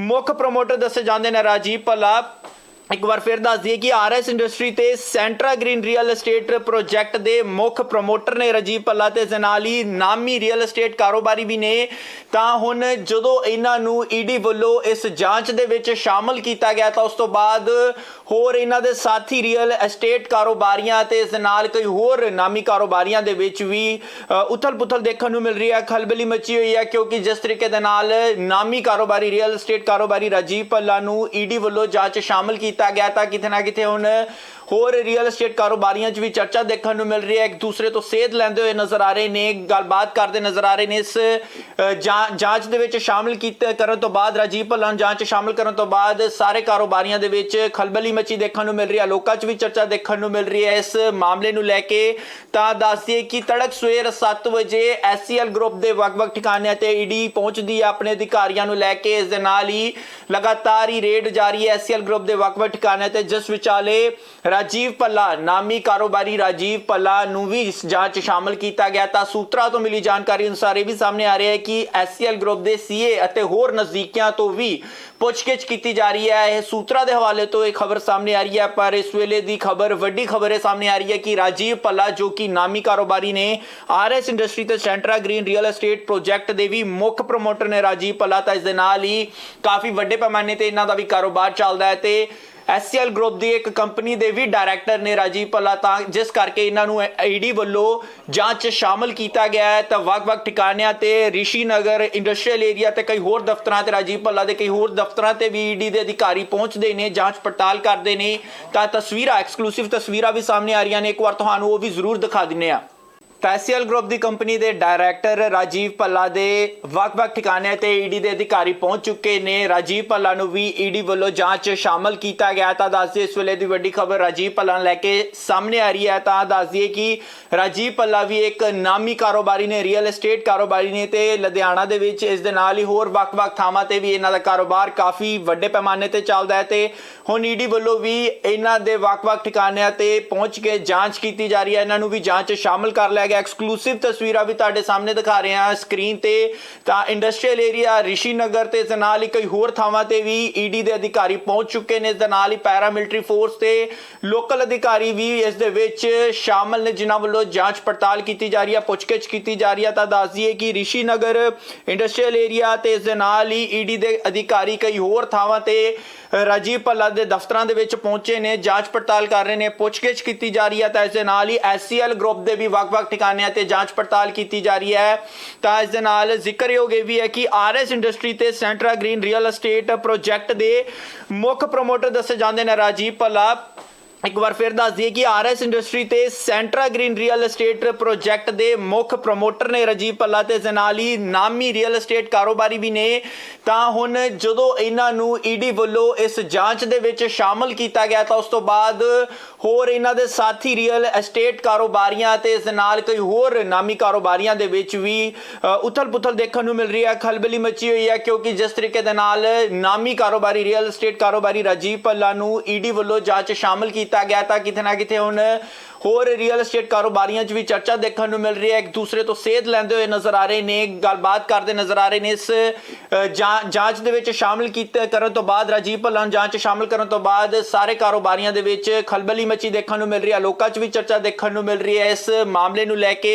ਮੁੱਖ ਪ੍ਰਮੋਟਰ ਦੱਸੇ ਜਾਂਦੇ ਨੇ ਰਾਜੀਵ ਭੱਲਾ। ਇੱਕ ਵਾਰ ਫਿਰ ਦੱਸ ਦਈਏ ਕਿ ਆਰਐਸ ਇੰਡਸਟਰੀ ਤੇ Centra green real estate project ਦੇ ਮੁੱਖ ਪ੍ਰਮੋਟਰ ਨੇ ਰਜੀਵ ਪੱਲਾ ਤੇ ਜ਼ਨਾਲੀ ਨਾਮੀ ਰੀਅਲ ਏਸਟੇਟ ਕਾਰੋਬਾਰੀ ਵੀ ਨੇ। ਤਾਂ ਹੁਣ ਜਦੋਂ ਇਹਨਾਂ ਨੂੰ ਈਡੀ ਵੱਲੋਂ ਇਸ ਜਾਂਚ ਦੇ ਵਿੱਚ ਸ਼ਾਮਲ ਕੀਤਾ ਗਿਆ ਤਾਂ ਉਸ ਤੋਂ ਬਾਅਦ ਹੋਰ ਇਹਨਾਂ ਦੇ ਸਾਥੀ ਰੀਅਲ ਏਸਟੇਟ ਕਾਰੋਬਾਰੀਆਂ ਤੇ ਇਸ ਦੇ ਨਾਲ ਕਈ ਹੋਰ ਨਾਮੀ ਕਾਰੋਬਾਰੀਆਂ ਦੇ ਵਿੱਚ ਵੀ ਉਥਲ-ਪੁਥਲ ਦੇਖਣ ਨੂੰ ਮਿਲ ਰਹੀ ਹੈ। ਖਲਬਲੀ ਮਚੀ ਹੋਈ ਹੈ ਕਿਉਂਕਿ ਜਿਸ ਤਰੀਕੇ ਦੇ ਨਾਲ ਨਾਮੀ ਕਾਰੋਬਾਰੀ ਰੀਅਲ ਏਸਟੇਟ ਕਾਰੋਬਾਰੀ ਰਾਜੀਵ ਪੱਲਾ ਨੂੰ ਈਡੀ ਵੱਲੋਂ ਜਾਂਚ ਸ਼ਾਮਲ ਕੀਤੀ ਕੀਤਾ ਗਿਆ ਤਾਂ ਕਿਤੇ ਨਾ ਕਿਤੇ ਹੁਣ ਹੋਰ ਰੀਅਲ ਏਸਟੇਟ ਕਾਰੋਬਾਰੀਆਂ 'ਚ ਵੀ ਚਰਚਾ ਦੇਖਣ ਨੂੰ ਮਿਲ ਰਹੀ ਹੈ। ਇੱਕ ਦੂਸਰੇ ਤੋਂ ਸੇਧ ਲੈਂਦੇ ਹੋਏ ਨਜ਼ਰ ਆ ਰਹੇ ਨੇ, ਗੱਲਬਾਤ ਕਰਦੇ ਨਜ਼ਰ ਆ ਰਹੇ ਨੇ। ਇਸ ਜਾਂਚ ਦੇ ਵਿੱਚ ਸ਼ਾਮਲ ਕੀਤੇ, ਕਰਨ ਤੋਂ ਬਾਅਦ ਰਾਜੀਵ ਭੱਲਾ ਨੂੰ ਜਾਂਚ 'ਚ ਸ਼ਾਮਲ ਕਰਨ ਤੋਂ ਬਾਅਦ ਸਾਰੇ ਕਾਰੋਬਾਰੀਆਂ ਦੇ ਵਿੱਚ ਖਲਬਲੀ ਮਚੀ ਦੇਖਣ ਨੂੰ ਮਿਲ ਰਹੀ ਹੈ। ਲੋਕਾਂ 'ਚ ਵੀ ਚਰਚਾ ਦੇਖਣ ਨੂੰ ਮਿਲ ਰਹੀ ਹੈ। ਇਸ ਮਾਮਲੇ ਨੂੰ ਲੈ ਕੇ ਤਾਂ ਦੱਸਦੀਏ ਕਿ ਤੜਕ ਸਵੇਰ 7 ਵਜੇ ਐਸਸੀਐਲ ਗਰੁੱਪ ਦੇ ਵੱਖ-ਵੱਖ ਠਿਕਾਣਿਆਂ ਤੇ ਈਡੀ ਪਹੁੰਚਦੀ ਹੈ। ਆਪਣੇ ਅਧਿਕਾਰੀਆਂ ਨੂੰ ਲੈ ਕੇ ਇਸ ਦੇ ਨਾਲ ਹੀ ਲਗਾਤਾਰ ਹੀ ਰੇਡ ਜਾਰੀ ਹੈ ਐਸਸੀਐਲ ਗਰੁੱਪ ਦੇ ਵੱਖ-ਵੱਖ ਠਿਕਾਣਿਆਂ ਤੇ, ਜਿਸ ਵਿਚਾਲੇ ਰਾਜੀਵ ਪੱਲਾ ਨਾਮੀ ਕਾਰੋਬਾਰੀ ਰਾਜੀਵ ਪੱਲਾ ਨੂੰ ਵੀ ਇਸ ਜਾਂਚ 'ਚ ਸ਼ਾਮਲ ਕੀਤਾ ਗਿਆ ਤਾਂ ਸੂਤਰਾਂ ਤੋਂ ਮਿਲੀ ਜਾਣਕਾਰੀ ਅਨੁਸਾਰ ਇਹ ਵੀ ਸਾਹਮਣੇ ਆ ਰਿਹਾ ਹੈ ਕਿ ਐਸਸੀਐਲ ਗਰੁੱਪ ਦੇ ਸੀਏ ਅਤੇ ਹੋਰ ਨਜ਼ਦੀਕੀਆਂ ਤੋਂ ਵੀ ਪੁੱਛਗਿੱਛ ਕੀਤੀ ਜਾ ਰਹੀ ਹੈ। ਇਹ ਸੂਤਰਾਂ ਦੇ ਹਵਾਲੇ ਤੋਂ ਇਹ ਖਬਰ ਸਾਹਮਣੇ ਆ ਰਹੀ ਹੈ, ਪਰ ਇਸ ਵੇਲੇ ਦੀ ਖਬਰ, ਵੱਡੀ ਖਬਰ ਇਹ ਸਾਹਮਣੇ ਆ ਰਹੀ ਹੈ ਕਿ ਰਾਜੀਵ ਪੱਲਾ ਜੋ ਕਿ ਨਾਮੀ ਕਾਰੋਬਾਰੀ ਨੇ ਆਰਐਸ ਇੰਡਸਟਰੀ ਤੇ Centra green real estate project ਦੇ ਵੀ ਮੁੱਖ ਪ੍ਰਮੋਟਰ ਨੇ ਰਾਜੀਵ ਪੱਲਾ ਤਾਂ ਇਸ ਦੇ ਨਾਲ ਹੀ ਕਾਫੀ ਵੱਡੇ ਪੈਮਾਨੇ ਤੇ ਇਹਨਾਂ ਦਾ ਵੀ ਕਾਰੋਬਾਰ ਚੱਲਦਾ ਹੈ ਤੇ ਐਸਸੀਐਲ ਗਰੁੱਪ ਦੀ ਇੱਕ ਕੰਪਨੀ ਦੇ ਵੀ ਡਾਇਰੈਕਟਰ ਨੇ ਰਾਜੀਵ ਭੱਲਾ ਤਾਂ ਜਿਸ ਕਰਕੇ ਇਹਨਾਂ ਨੂੰ ਈਡੀ ਵੱਲੋਂ ਜਾਂਚ 'ਚ ਸ਼ਾਮਲ ਕੀਤਾ ਗਿਆ ਹੈ, ਤਾਂ ਵੱਖ-ਵੱਖ ਠਿਕਾਣਿਆਂ ਤੇ ਰਿਸ਼ੀ ਨਗਰ ਇੰਡਸਟਰੀਅਲ ਏਰੀਆ ਤੇ ਕਈ ਹੋਰ ਦਫ਼ਤਰਾਂ ਤੇ ਰਾਜੀਵ ਭੱਲਾ ਦੇ ਕਈ ਹੋਰ ਦਫ਼ਤਰਾਂ ਤੇ ਵੀ ਈਡੀ ਦੇ ਅਧਿਕਾਰੀ ਪਹੁੰਚਦੇ ਨੇ, ਜਾਂਚ ਪੜਤਾਲ ਕਰਦੇ ਨੇ। ਤਾਂ ਤਸਵੀਰਾਂ ਐਕਸਕਲੂਸਿਵ ਤਸਵੀਰਾਂ ਵੀ ਸਾਹਮਣੇ ਆ ਰਹੀਆਂ ਨੇ। ਇੱਕ ਵਾਰ ਤੁਹਾਨੂੰ ਉਹ ਵੀ ਜ਼ਰੂਰ ਦਿਖਾ ਦਿੰਨੇ ਆ। ਐਸਸੀਐਲ ਗਰੁੱਪ ਦੀ ਕੰਪਨੀ ਦੇ ਡਾਇਰੈਕਟਰ ਰਾਜੀਵ ਪੱਲਾ ਦੇ ਵੱਖ-ਵੱਖ ਠਿਕਾਣਿਆਂ ਤੇ ਈਡੀ ਦੇ ਅਧਿਕਾਰੀ ਪਹੁੰਚ ਚੁੱਕੇ ਨੇ। ਰਾਜੀਵ ਪੱਲਾ ਨੂੰ ਵੀ ਈਡੀ ਵੱਲੋਂ ਜਾਂਚ ਸ਼ਾਮਲ ਕੀਤਾ ਗਿਆ ਤਾਂ ਦੱਸਦੇ ਇਸ ਵੇਲੇ ਦੀ ਵੱਡੀ ਖਬਰ ਰਾਜੀਵ ਪੱਲਾ ਨੂੰ ਲੈ ਕੇ ਸਾਹਮਣੇ ਆ ਰਹੀ ਹੈ। ਤਾਂ ਦੱਸਦੀਏ ਕਿ ਰਾਜੀਵ ਪੱਲਾ ਵੀ ਇੱਕ ਨਾਮੀ ਕਾਰੋਬਾਰੀ ਨੇ ਰੀਅਲ ਏਸਟੇਟ ਕਾਰੋਬਾਰੀ ਨੇ ਤੇ ਲੁਧਿਆਣਾ ਦੇ ਵਿੱਚ ਇਸ ਦੇ ਨਾਲ ਹੀ ਹੋਰ ਵੱਖ-ਵੱਖ ਥਾਵਾਂ ਤੇ ਵੀ ਇਹਨਾਂ ਦਾ ਕਾਰੋਬਾਰ ਕਾਫੀ ਵੱਡੇ ਪੈਮਾਨੇ ਤੇ ਚੱਲਦਾ ਹੈ ਤੇ ਹੁਣ ਈਡੀ ਵੱਲੋਂ ਵੀ ਇਹਨਾਂ ਦੇ ਵੱਖ-ਵੱਖ ਠਿਕਾਣਿਆਂ ਤੇ ਪਹੁੰਚ ਕੇ ਜਾਂਚ ਕੀਤੀ ਜਾ ਰਹੀ ਹੈ। ਇਹਨਾਂ ਨੂੰ ਵੀ ਜਾਂਚ ਸ਼ਾਮਲ ਕਰ ਲਿਆ ਗਿਆ ਐਕਸਕਲੂਸਿਵ ਤਸਵੀਰਾਂ ਵੀ ਤੁਹਾਡੇ ਸਾਹਮਣੇ ਦਿਖਾ ਰਹੇ ਹਾਂ ਸਕਰੀਨ ਤੇ। ਤਾਂ ਇੰਡਸਟਰੀਅਲ ਏਰੀਆ ਰਿਸ਼ੀ ਨਗਰ ਤੇ ਇਸ ਨਾਲ ਹੀ ਕਈ ਹੋਰ ਥਾਵਾਂ ਤੇ ਵੀ ਈਡੀ ਦੇ ਅਧਿਕਾਰੀ ਪਹੁੰਚ ਚੁੱਕੇ ਨੇ। ਇਸ ਦੇ ਨਾਲ ਹੀ ਪੈਰਾ ਮਿਲਟਰੀ ਫੋਰਸ ਤੇ ਲੋਕਲ ਅਧਿਕਾਰੀ ਵੀ ਇਸ ਦੇ ਵਿੱਚ ਸ਼ਾਮਲ ਨੇ, ਜਿਨ੍ਹਾਂ ਵੱਲੋਂ ਜਾਂਚ ਪੜਤਾਲ ਕੀਤੀ ਜਾ ਰਹੀ ਹੈ, ਪੁੱਛਗਿੱਛ ਕੀਤੀ ਜਾ ਰਹੀ ਹੈ। ਤਾਂ ਦੱਸ ਦਈਏ ਕਿ ਰਿਸ਼ੀ ਨਗਰ ਇੰਡਸਟਰੀਅਲ ਏਰੀਆ ਤੇ ਇਸ ਦੇ ਨਾਲ ਹੀ ਈਡੀ ਦੇ ਅਧਿਕਾਰੀ ਕਈ ਹੋਰ ਥਾਵਾਂ ਤੇ ਰਾਜੀਵ ਭੱਲਾ ਦੇ ਦਫ਼ਤਰਾਂ ਦੇ ਵਿੱਚ ਪਹੁੰਚੇ ਨੇ, ਜਾਂਚ ਪੜਤਾਲ ਕਰ ਰਹੇ ਨੇ, ਪੁੱਛਗਿੱਛ ਕੀਤੀ ਜਾ ਰਹੀ ਹੈ ਤਾਂ ਇਸ ਦੇ ਨਾਲ ਹੀ ਐਸਸੀਐਲ ਗਰੁੱਪ ਦੇ ਵੀ ਵੱਖ-ਵੱਖ ਠਿਕਾਣਿਆਂ ਤੇ ਜਾਂਚ ਪੜਤਾਲ ਕੀਤੀ ਜਾ ਰਹੀ ਹੈ। ਤਾਂ ਇਸ ਦੇ ਨਾਲ ਜ਼ਿਕਰਯੋਗ ਇਹ ਵੀ ਹੈ ਕਿ ਆਰਐਸ ਇੰਡਸਟਰੀ ਤੇ Centra green real estate project ਦੇ ਮੁੱਖ ਪ੍ਰਮੋਟਰ ਦੱਸੇ ਜਾਂਦੇ ਨੇ ਰਾਜੀਵ ਭੱਲਾ। ਇੱਕ ਵਾਰ ਫਿਰ ਦੱਸ ਦਈਏ ਕਿ ਆਰਐਸ ਇੰਡਸਟਰੀ ਤੇ Centra green real estate project ਦੇ ਮੁੱਖ ਪ੍ਰਮੋਟਰ ਨੇ ਰਜੀਵ ਪੱਲਾ ਤੇ ਜ਼ਨਾਲੀ ਨਾਮੀ ਰੀਅਲ ਅਸਟੇਟ ਕਾਰੋਬਾਰੀ ਵੀ ਨੇ। ਤਾਂ ਹੁਣ ਜਦੋਂ ਇਹਨਾਂ ਨੂੰ ਈਡੀ ਵੱਲੋਂ ਇਸ ਜਾਂਚ ਦੇ ਵਿੱਚ ਸ਼ਾਮਲ ਕੀਤਾ ਗਿਆ ਤਾਂ ਉਸ ਤੋਂ ਬਾਅਦ ਹੋਰ ਇਹਨਾਂ ਦੇ ਸਾਥੀ ਰੀਅਲ ਅਸਟੇਟ ਕਾਰੋਬਾਰੀਆਂ ਤੇ ਇਸ ਨਾਲ ਕਈ ਹੋਰ ਨਾਮੀ ਕਾਰੋਬਾਰੀਆਂ ਦੇ ਵਿੱਚ ਵੀ ਉਥਲ-ਪੁਥਲ ਦੇਖਣ ਨੂੰ ਮਿਲ ਰਹੀ ਹੈ। ਖਲਬਲੀ ਮਚੀ ਹੋਈ ਹੈ ਕਿਉਂਕਿ ਜਿਸ ਤਰੀਕੇ ਦੇ ਨਾਲ ਨਾਮੀ ਕਾਰੋਬਾਰੀ ਰੀਅਲ ਅਸਟੇਟ ਕਾਰੋਬਾਰੀ ਰਾਜੀਵ ਪੱਲਾ ਨੂੰ ਈਡੀ ਵੱਲੋਂ ਜਾਂਚ ਸ਼ਾਮਲ ਕੀਤਾ ਗਿਆ ਤਾਂ ਕਿਤੇ ਨਾ ਕਿਤੇ ਹੁਣ ਹੋਰ ਰੀਅਲ ਅਸਟੇਟ ਕਾਰੋਬਾਰੀਆਂ 'ਚ ਵੀ ਚਰਚਾ ਦੇਖਣ ਨੂੰ ਮਿਲ ਰਹੀ ਹੈ। ਇੱਕ ਦੂਸਰੇ ਤੋਂ ਸੇਧ ਲੈਂਦੇ ਹੋਏ ਨਜ਼ਰ ਆ ਰਹੇ ਨੇ, ਗੱਲਬਾਤ ਕਰਦੇ ਨਜ਼ਰ ਆ ਰਹੇ ਨੇ। ਇਸ ਜਾਂਚ ਦੇ ਵਿੱਚ ਸ਼ਾਮਲ ਕੀਤੇ ਕਰਨ ਤੋਂ ਬਾਅਦ, ਰਾਜੀਵ ਭੱਲਾ ਨੂੰ ਜਾਂਚ 'ਚ ਸ਼ਾਮਲ ਕਰਨ ਤੋਂ ਬਾਅਦ ਸਾਰੇ ਕਾਰੋਬਾਰੀਆਂ ਦੇ ਵਿੱਚ ਖਲਬਲੀ ਮਚੀ ਦੇਖਣ ਨੂੰ ਮਿਲ ਰਹੀ ਹੈ। ਲੋਕਾਂ 'ਚ ਵੀ ਚਰਚਾ ਦੇਖਣ ਨੂੰ ਮਿਲ ਰਹੀ ਹੈ। ਇਸ ਮਾਮਲੇ ਨੂੰ ਲੈ ਕੇ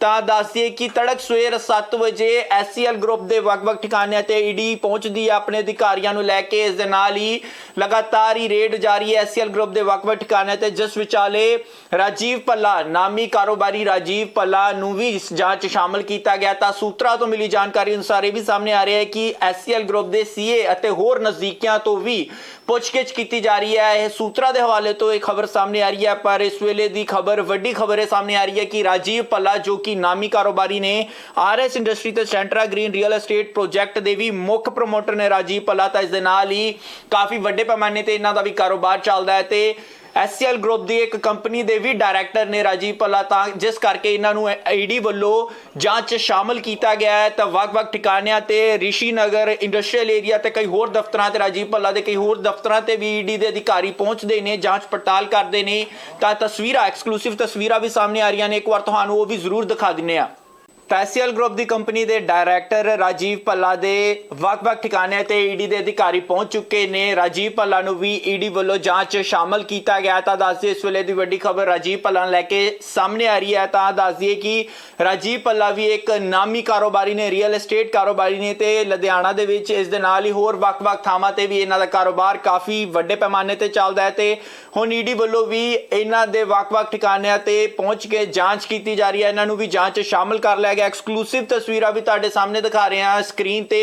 ਤਾਂ ਦੱਸਦੀਏ ਕਿ ਤੜਕ ਸਵੇਰ 7 ਵਜੇ ਐਸਸੀਐਲ ਗਰੁੱਪ ਦੇ ਵੱਖ-ਵੱਖ ਠਿਕਾਣਿਆਂ ਤੇ ਈਡੀ ਪਹੁੰਚਦੀ ਹੈ। ਆਪਣੇ ਅਧਿਕਾਰੀਆਂ ਨੂੰ ਲੈ ਕੇ ਇਸ ਦੇ ਨਾਲ ਹੀ ਲਗਾਤਾਰ ਹੀ ਰੇਡ ਜਾਰੀ ਹੈ ਐਸਸੀਐਲ ਗਰੁੱਪ ਦੇ ਵੱਖ-ਵੱਖ ਠਿਕਾਣਿਆਂ ਤੇ, ਜਿਸ ਵਿਚਾਲੇ ਰਾਜੀਵ ਪੱਲਾ ਨਾਮੀ ਕਾਰੋਬਾਰੀ ਰਾਜੀਵ ਪੱਲਾ ਨੂੰ ਵੀ ਇਸ ਜਾਂਚ 'ਚ ਸ਼ਾਮਲ ਕੀਤਾ ਗਿਆ। ਤਾਂ ਸੂਤਰਾਂ ਤੋਂ ਮਿਲੀ ਜਾਣਕਾਰੀ ਅਨੁਸਾਰ ਇਹ ਵੀ ਸਾਹਮਣੇ ਆ ਰਿਹਾ ਹੈ ਕਿ ਐਸਸੀਐਲ ਗਰੁੱਪ ਦੇ ਸੀਏ ਅਤੇ ਹੋਰ ਨਜ਼ਦੀਕੀਆਂ ਤੋਂ ਵੀ ਪੁੱਛਗਿੱਛ ਕੀਤੀ ਜਾ ਰਹੀ ਹੈ। ਇਹ ਸੂਤਰਾਂ ਦੇ ਹਵਾਲੇ ਤੋਂ ਇਹ ਖਬਰ ਸਾਹਮਣੇ ਆ ਰਹੀ ਹੈ, ਪਰ ਇਸ ਵੇਲੇ ਦੀ ਖਬਰ, ਵੱਡੀ ਖਬਰ ਇਹ ਸਾਹਮਣੇ ਆ ਰਹੀ ਹੈ ਕਿ ਰਾਜੀਵ ਪੱਲਾ ਜੋ ਕਿ ਨਾਮੀ ਕਾਰੋਬਾਰੀ ਨੇ ਆਰਐਸ ਇੰਡਸਟਰੀ ਤੇ Centra green real estate project ਦੇ ਵੀ ਮੁੱਖ ਪ੍ਰਮੋਟਰ ਨੇ ਰਾਜੀਵ ਪੱਲਾ ਤਾਂ ਇਸ ਦੇ ਨਾਲ ਹੀ ਕਾਫੀ ਵੱਡੇ ਪੈਮਾਨੇ ਤੇ ਇਹਨਾਂ ਦਾ ਵੀ ਕਾਰੋਬਾਰ ਚੱਲਦਾ ਹੈ ਤੇ ਐਸਸੀਐਲ ਗਰੁੱਪ ਦੀ ਇੱਕ ਕੰਪਨੀ ਦੇ ਵੀ ਡਾਇਰੈਕਟਰ ਨੇ ਰਾਜੀਵ ਭੱਲਾ ਤਾਂ ਜਿਸ ਕਰਕੇ ਇਹਨਾਂ ਨੂੰ ਈਡੀ ਵੱਲੋਂ ਜਾਂਚ 'ਚ ਸ਼ਾਮਲ ਕੀਤਾ ਗਿਆ ਹੈ, ਤਾਂ ਵੱਖ-ਵੱਖ ਠਿਕਾਣਿਆਂ ਤੇ ਰਿਸ਼ੀ ਨਗਰ ਇੰਡਸਟਰੀਅਲ ਏਰੀਆ ਤੇ ਕਈ ਹੋਰ ਦਫ਼ਤਰਾਂ ਤੇ ਰਾਜੀਵ ਭੱਲਾ ਦੇ ਕਈ ਹੋਰ ਦਫ਼ਤਰਾਂ ਤੇ ਵੀ ਈਡੀ ਦੇ ਅਧਿਕਾਰੀ ਪਹੁੰਚਦੇ ਨੇ, ਜਾਂਚ ਪੜਤਾਲ ਕਰਦੇ ਨੇ, ਤਾਂ ਤਸਵੀਰਾਂ ਐਕਸਕਲੂਸਿਵ ਤਸਵੀਰਾਂ ਵੀ ਸਾਹਮਣੇ ਆ ਰਹੀਆਂ ਨੇ, ਇੱਕ ਵਾਰ ਤੁਹਾਨੂੰ ਉਹ ਵੀ ਜ਼ਰੂਰ ਦਿਖਾ ਦਿੰਨੇ ਆ ਪੈਸੀਅਲ ਗਰੁੱਪ ਦੀ ਕੰਪਨੀ ਦੇ ਡਾਇਰੈਕਟਰ ਰਾਜੀਵ ਪੱਲਾ ਦੇ ਵੱਖ-ਵੱਖ ਠਿਕਾਣਿਆਂ ਤੇ ਈਡੀ ਦੇ ਅਧਿਕਾਰੀ ਪਹੁੰਚ ਚੁੱਕੇ ਨੇ। ਰਾਜੀਵ ਪੱਲਾ ਨੂੰ ਵੀ ਈਡੀ ਵੱਲੋਂ ਜਾਂਚ ਸ਼ਾਮਲ ਕੀਤਾ ਗਿਆ ਤਾਂ ਦੱਸਦੇ ਇਸ ਵੇਲੇ ਦੀ ਵੱਡੀ ਖਬਰ ਰਾਜੀਵ ਪੱਲਾ ਨੂੰ ਲੈ ਕੇ ਸਾਹਮਣੇ ਆ ਰਹੀ ਹੈ। ਤਾਂ ਦੱਸਦੀਏ ਕਿ ਰਾਜੀਵ ਪੱਲਾ ਵੀ ਇੱਕ ਨਾਮੀ ਕਾਰੋਬਾਰੀ ਨੇ ਰੀਅਲ ਏਸਟੇਟ ਕਾਰੋਬਾਰੀ ਨੇ ਤੇ ਲੁਧਿਆਣਾ ਦੇ ਵਿੱਚ ਇਸ ਦੇ ਨਾਲ ਹੀ ਹੋਰ ਵੱਖ-ਵੱਖ ਥਾਵਾਂ ਤੇ ਵੀ ਇਹਨਾਂ ਦਾ ਕਾਰੋਬਾਰ ਕਾਫੀ ਵੱਡੇ ਪੈਮਾਨੇ ਤੇ ਚੱਲਦਾ ਹੈ ਤੇ ਹੁਣ ਈਡੀ ਵੱਲੋਂ ਵੀ ਇਹਨਾਂ ਦੇ ਵੱਖ-ਵੱਖ ਠਿਕਾਣਿਆਂ ਤੇ ਪਹੁੰਚ ਕੇ ਜਾਂਚ ਕੀਤੀ ਜਾ ਰਹੀ ਹੈ। ਇਹਨਾਂ ਨੂੰ ਵੀ ਜਾਂਚ ਸ਼ਾਮਲ ਕਰ ਲਿਆ ਗਿਆ। ਐਕਸਕਲੂਸਿਵ ਤਸਵੀਰਾਂ ਵੀ ਤੁਹਾਡੇ ਸਾਹਮਣੇ ਦਿਖਾ ਰਹੇ ਹਾਂ। ਸਕਰੀਨ ਤੇ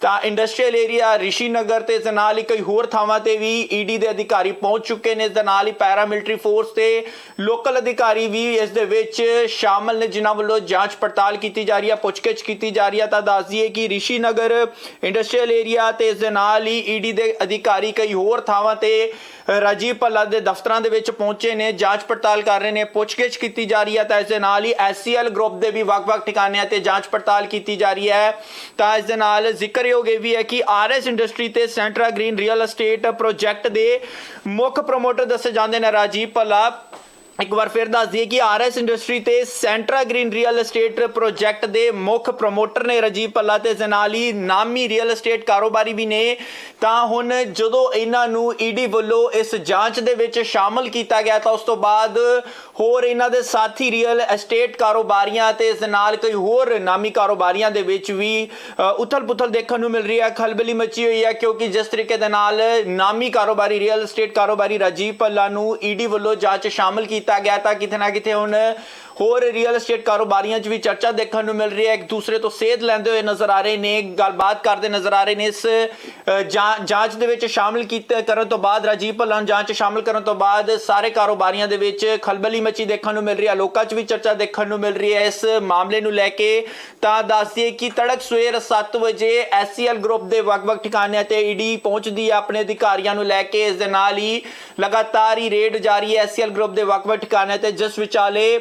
ਤਾਂ ਇੰਡਸਟਰੀਅਲ ਏਰੀਆ ਰਿਸ਼ੀ ਨਗਰ ਤੇ ਇਸ ਨਾਲ ਹੀ ਕਈ ਹੋਰ ਥਾਵਾਂ ਤੇ ਵੀ ਈਡੀ ਦੇ ਅਧਿਕਾਰੀ ਪਹੁੰਚ ਚੁੱਕੇ ਨੇ। ਇਸ ਦੇ ਨਾਲ ਹੀ ਪੈਰਾਮਿਲਟਰੀ ਫੋਰਸ ਤੇ ਲੋਕਲ ਅਧਿਕਾਰੀ ਵੀ ਇਸ ਦੇ ਵਿੱਚ ਸ਼ਾਮਲ ਨੇ, ਜਿਨ੍ਹਾਂ ਵੱਲੋਂ ਜਾਂਚ ਪੜਤਾਲ ਕੀਤੀ ਜਾ ਰਹੀ ਹੈ, ਪੁੱਛਗਿੱਛ ਕੀਤੀ ਜਾ ਰਹੀ ਹੈ। ਤਾਂ ਦੱਸ ਦਈਏ ਕਿ ਰਿਸ਼ੀ ਨਗਰ ਇੰਡਸਟਰੀਅਲ ਏਰੀਆ ਤੇ ਇਸ ਦੇ ਨਾਲ ਹੀ ਈਡੀ ਦੇ ਅਧਿਕਾਰੀ ਕਈ ਹੋਰ ਥਾਵਾਂ ਤੇ ਰਾਜੀਵ ਭੱਲਾ ਦੇ ਦਫ਼ਤਰਾਂ ਦੇ ਵਿੱਚ ਪਹੁੰਚੇ ਨੇ, ਜਾਂਚ ਪੜਤਾਲ ਕਰ ਰਹੇ ਨੇ, ਪੁੱਛਗਿੱਛ ਕੀਤੀ ਜਾ ਰਹੀ ਹੈ। ਤਾਂ ਇਸ ਦੇ ਨਾਲ ਹੀ ਐਸਸੀਐਲ ਗਰੁੱਪ ਦੇ ਵੀ ਵੱਖ-ਵੱਖ ਠਿਕਾਣਿਆਂ ਤੇ ਜਾਂਚ ਪੜਤਾਲ ਕੀਤੀ ਜਾ ਰਹੀ ਹੈ। ਤਾਂ ਇਸ ਦੇ ਨਾਲ ਜ਼ਿਕਰਯੋਗ ਇਹ ਵੀ ਹੈ ਕਿ ਆਰਐਸ ਇੰਡਸਟਰੀ ਤੇ Centra green real estate project ਦੇ ਮੁੱਖ ਪ੍ਰਮੋਟਰ ਦੱਸੇ ਜਾਂਦੇ ਨੇ ਰਾਜੀਵ ਭੱਲਾ। ਇੱਕ ਵਾਰ ਫਿਰ ਦੱਸ ਦਈਏ ਕਿ ਆਰਐਸ ਇੰਡਸਟਰੀ ਤੇ Centra green real estate project ਦੇ ਮੁੱਖ ਪ੍ਰਮੋਟਰ ਨੇ ਰਾਜੀਵ ਪੱਲਾ ਤੇ ਜ਼ਨਾਲੀ ਨਾਮੀ ਰੀਅਲ ਅਸਟੇਟ ਕਾਰੋਬਾਰੀ ਵੀ ਨੇ। ਤਾਂ ਹੁਣ ਜਦੋਂ ਇਹਨਾਂ ਨੂੰ ਈਡੀ ਵੱਲੋਂ ਇਸ ਜਾਂਚ ਦੇ ਵਿੱਚ ਸ਼ਾਮਲ ਕੀਤਾ ਗਿਆ ਤਾਂ ਉਸ ਤੋਂ ਬਾਅਦ ਹੋਰ ਇਹਨਾਂ ਦੇ ਸਾਥੀ ਰੀਅਲ ਅਸਟੇਟ ਕਾਰੋਬਾਰੀਆਂ ਤੇ ਇਸ ਨਾਲ ਕਈ ਹੋਰ ਨਾਮੀ ਕਾਰੋਬਾਰੀਆਂ ਦੇ ਵਿੱਚ ਵੀ ਉਥਲ-ਪੁਥਲ ਦੇਖਣ ਨੂੰ ਮਿਲ ਰਹੀ ਹੈ। ਖਲਬਲੀ ਮਚੀ ਹੋਈ ਹੈ ਕਿਉਂਕਿ ਜਿਸ ਤਰੀਕੇ ਦੇ ਨਾਲ ਨਾਮੀ ਕਾਰੋਬਾਰੀ, ਰੀਅਲ ਅਸਟੇਟ ਕਾਰੋਬਾਰੀ ਰਾਜੀਵ ਪੱਲਾ ਨੂੰ ਈਡੀ ਵੱਲੋਂ ਜਾਂਚ ਸ਼ਾਮਲ ਕੀਤਾ ਗਿਆ ਤਾਂ ਕਿਤੇ ਨਾ ਕਿਤੇ ਹੁਣ ਹੋਰ ਰੀਅਲ ਅਸਟੇਟ ਕਾਰੋਬਾਰੀਆਂ 'ਚ ਵੀ ਚਰਚਾ ਦੇਖਣ ਨੂੰ ਮਿਲ ਰਹੀ ਹੈ। ਇੱਕ ਦੂਸਰੇ ਤੋਂ ਸੇਧ ਲੈਂਦੇ ਹੋਏ ਨਜ਼ਰ ਆ ਰਹੇ ਨੇ, ਗੱਲਬਾਤ ਕਰਦੇ ਨਜ਼ਰ ਆ ਰਹੇ ਨੇ। ਇਸ ਜਾਂ- ਜਾਂਚ ਦੇ ਵਿੱਚ ਸ਼ਾਮਲ ਕੀਤੇ ਕਰਨ ਤੋਂ ਬਾਅਦ, ਰਾਜੀਵ ਭੱਲਾ ਨੂੰ ਜਾਂਚ 'ਚ ਸ਼ਾਮਲ ਕਰਨ ਤੋਂ ਬਾਅਦ ਸਾਰੇ ਕਾਰੋਬਾਰੀਆਂ ਦੇ ਵਿੱਚ ਖਲਬਲੀ ਮਚੀ ਦੇਖਣ ਨੂੰ ਮਿਲ ਰਹੀ ਹੈ। ਲੋਕਾਂ 'ਚ ਵੀ ਚਰਚਾ ਦੇਖਣ ਨੂੰ ਮਿਲ ਰਹੀ ਹੈ। ਇਸ ਮਾਮਲੇ ਨੂੰ ਲੈ ਕੇ ਤਾਂ ਦੱਸ ਦਈਏ ਕਿ ਤੜਕ ਸਵੇਰ 7 ਵਜੇ ਐਸਸੀਐਲ ਗਰੁੱਪ ਦੇ ਵੱਖ-ਵੱਖ ਠਿਕਾਣਿਆਂ ਤੇ ਈਡੀ ਪਹੁੰਚਦੀ ਹੈ। ਆਪਣੇ ਅਧਿਕਾਰੀਆਂ ਨੂੰ ਲੈ ਕੇ ਇਸ ਦੇ ਨਾਲ ਹੀ ਲਗਾਤਾਰ ਹੀ ਰੇਡ ਜਾਰੀ ਹੈ ਐਸਸੀਐਲ ਗਰੁੱਪ ਦੇ ਵੱਖ-ਵੱਖ ਠਿਕਾਣਿਆਂ ਤੇ, ਜਿਸ ਵਿਚਾਲੇ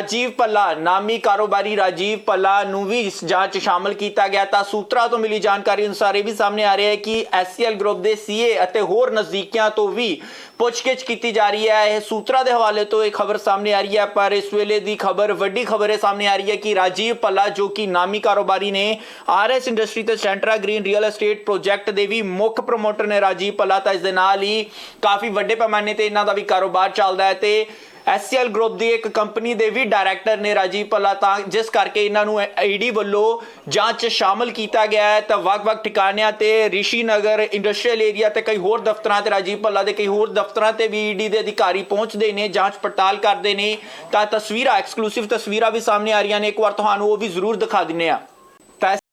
ਰਾਜੀਵ ਭੱਲਾ, ਨਾਮੀ ਕਾਰੋਬਾਰੀ ਰਾਜੀਵ ਭੱਲਾ ਨੂੰ ਵੀ ਇਸ ਜਾਂਚ ਸ਼ਾਮਲ ਕੀਤਾ ਗਿਆ ਤਾਂ ਸੂਤਰਾਂ ਤੋਂ ਮਿਲੀ ਜਾਣਕਾਰੀ ਅਨੁਸਾਰ ਇਹ ਵੀ ਸਾਹਮਣੇ ਆ ਰਿਹਾ ਹੈ ਕਿ ਐਸਸੀਐਲ ਗਰੁੱਪ ਦੇ ਸੀਏ ਅਤੇ ਹੋਰ ਨਜ਼ਦੀਕੀਆਂ ਤੋਂ ਵੀ ਪੁੱਛਗਿੱਛ ਕੀਤੀ ਜਾ ਰਹੀ ਹੈ। ਇਹ ਸੂਤਰਾਂ ਦੇ ਹਵਾਲੇ ਤੋਂ ਇਹ ਖਬਰ ਸਾਹਮਣੇ ਆ ਰਹੀ ਹੈ, ਪਰ ਇਸ ਵੇਲੇ ਦੀ ਖਬਰ, ਵੱਡੀ ਖਬਰ ਇਹ ਸਾਹਮਣੇ ਆ ਰਹੀ ਹੈ ਕਿ ਰਾਜੀਵ ਭੱਲਾ ਜੋ ਕਿ ਨਾਮੀ ਕਾਰੋਬਾਰੀ ਨੇ ਆਰਐਸ ਇੰਡਸਟਰੀ ਤੇ Centra green real estate project ਦੇ ਵੀ ਮੁੱਖ ਪ੍ਰਮੋਟਰ ਨੇ ਰਾਜੀਵ ਭੱਲਾ ਤਾਂ ਇਸ ਦੇ ਨਾਲ ਹੀ ਕਾਫੀ ਵੱਡੇ ਪੈਮਾਨੇ ਤੇ ਇਹਨਾਂ ਦਾ ਵੀ ਕਾਰੋਬਾਰ ਚੱਲਦਾ ਹੈ ਤੇ ਐਸਸੀਐਲ ਗਰੁੱਪ ਦੀ ਇੱਕ ਕੰਪਨੀ ਦੇ ਵੀ ਡਾਇਰੈਕਟਰ ਨੇ ਰਾਜੀਵ ਭੱਲਾ, ਤਾਂ ਜਿਸ ਕਰਕੇ ਇਹਨਾਂ ਨੂੰ ਈਡੀ ਵੱਲੋਂ ਜਾਂਚ 'ਚ ਸ਼ਾਮਲ ਕੀਤਾ ਗਿਆ ਹੈ, ਤਾਂ ਵੱਖ-ਵੱਖ ਠਿਕਾਣਿਆਂ ਤੇ ਰਿਸ਼ੀ ਨਗਰ ਇੰਡਸਟਰੀਅਲ ਏਰੀਆ ਤੇ ਕਈ ਹੋਰ ਦਫ਼ਤਰਾਂ ਤੇ ਰਾਜੀਵ ਭੱਲਾ ਦੇ ਕਈ ਹੋਰ ਦਫ਼ਤਰਾਂ ਤੇ ਵੀ ਈਡੀ ਦੇ ਅਧਿਕਾਰੀ ਪਹੁੰਚਦੇ ਨੇ, ਜਾਂਚ ਪੜਤਾਲ ਕਰਦੇ ਨੇ, ਤਾਂ ਤਸਵੀਰਾਂ, ਐਕਸਕਲੂਸਿਵ ਤਸਵੀਰਾਂ ਵੀ ਸਾਹਮਣੇ ਆ ਰਹੀਆਂ ਨੇ, ਇੱਕ ਵਾਰ ਤੁਹਾਨੂੰ ਉਹ ਵੀ ਜ਼ਰੂਰ ਦਿਖਾ ਦਿੰਨੇ ਆ।